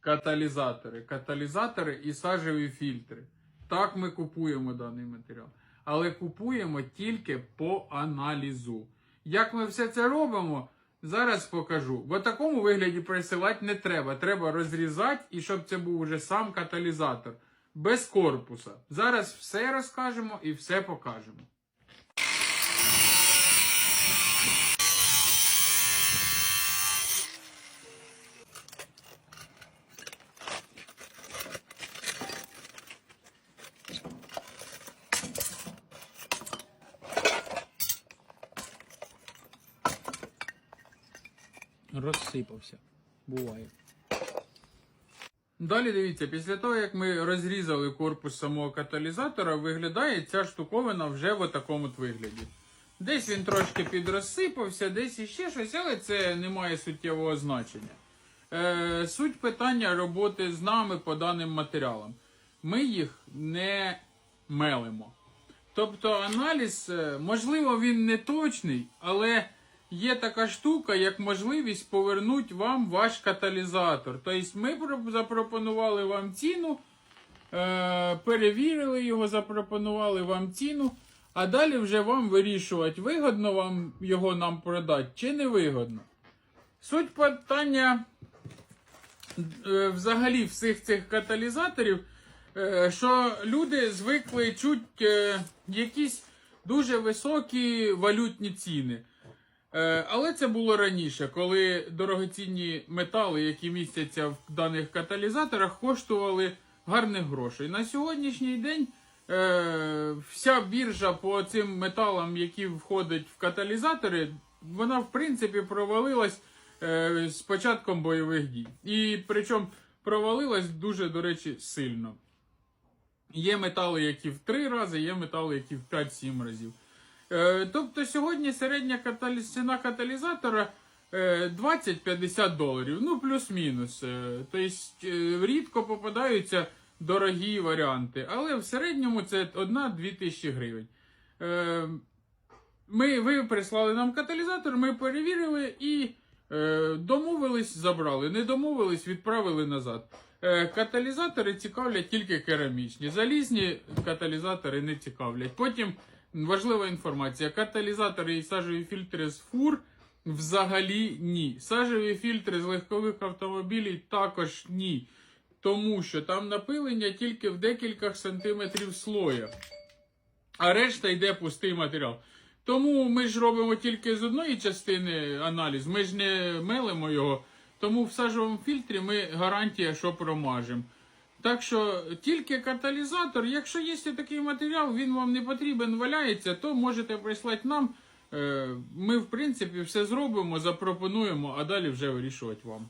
каталізатори. Каталізатори і сажеві фільтри. Так ми купуємо даний матеріал. Але купуємо тільки по аналізу. Як ми все це робимо, зараз покажу. В такому вигляді присилати не треба. Треба розрізати і щоб це був вже сам каталізатор. Без корпуса. Зараз все розкажемо і все покажемо. Розсипався. Буває. Далі дивіться, після того, як ми розрізали корпус самого каталізатора, виглядає ця штуковина вже в такому вигляді. Десь він трошки підрозсипався, десь іще щось, але це не має суттєвого значення. Е, суть питання роботи з нами по даним матеріалам. Ми їх не мелимо. Тобто аналіз, е, можливо, він не точний, але є така штука, як можливість повернути вам ваш каталізатор. Тобто ми запропонували вам ціну, е, перевірили його, запропонували вам ціну, а далі вже вам вирішувати, вигодно вам його нам продати чи не вигодно. Суть питання е, взагалі всіх цих каталізаторів, е, що люди звикли чути якісь дуже високі валютні ціни. Е, Але це було раніше, коли дорогоцінні метали, які містяться в даних каталізаторах, коштували гарних грошей. На сьогоднішній день е, вся біржа по цим металам, які входять в каталізатори, вона в принципі провалилась е, з початком бойових дій. І причому провалилась дуже, до речі, сильно. Є метали, які в 3 рази, є метали, які в 5-7 разів. Е, тобто сьогодні середня ціна каталізатора е, 20-50 доларів, ну плюс-мінус. Е, тобто е, рідко попадаються дорогі варіанти, але в середньому це 1-2 тисячі гривень. Е, ми, ви прислали нам каталізатор, ми перевірили і е, домовились, забрали. Не домовились, відправили назад. Е, каталізатори цікавлять тільки керамічні. Залізні каталізатори не цікавлять. Потім важлива інформація: каталізатори і сажеві фільтри з фур взагалі ні. Сажеві фільтри з легкових автомобілів також ні. Тому що там напилення тільки в декілька сантиметрів слоя а решта йде пустий матеріал. Тому ми ж робимо тільки з одної частини аналіз, ми ж не мелимо його. Тому в сажовому фільтрі ми гарантія, що промажемо. Так що тільки каталізатор, якщо є такий матеріал, він вам не потрібен, валяється, то можете прислати нам. Е, Ми, в принципі, все зробимо, запропонуємо, а далі вже вирішувати вам.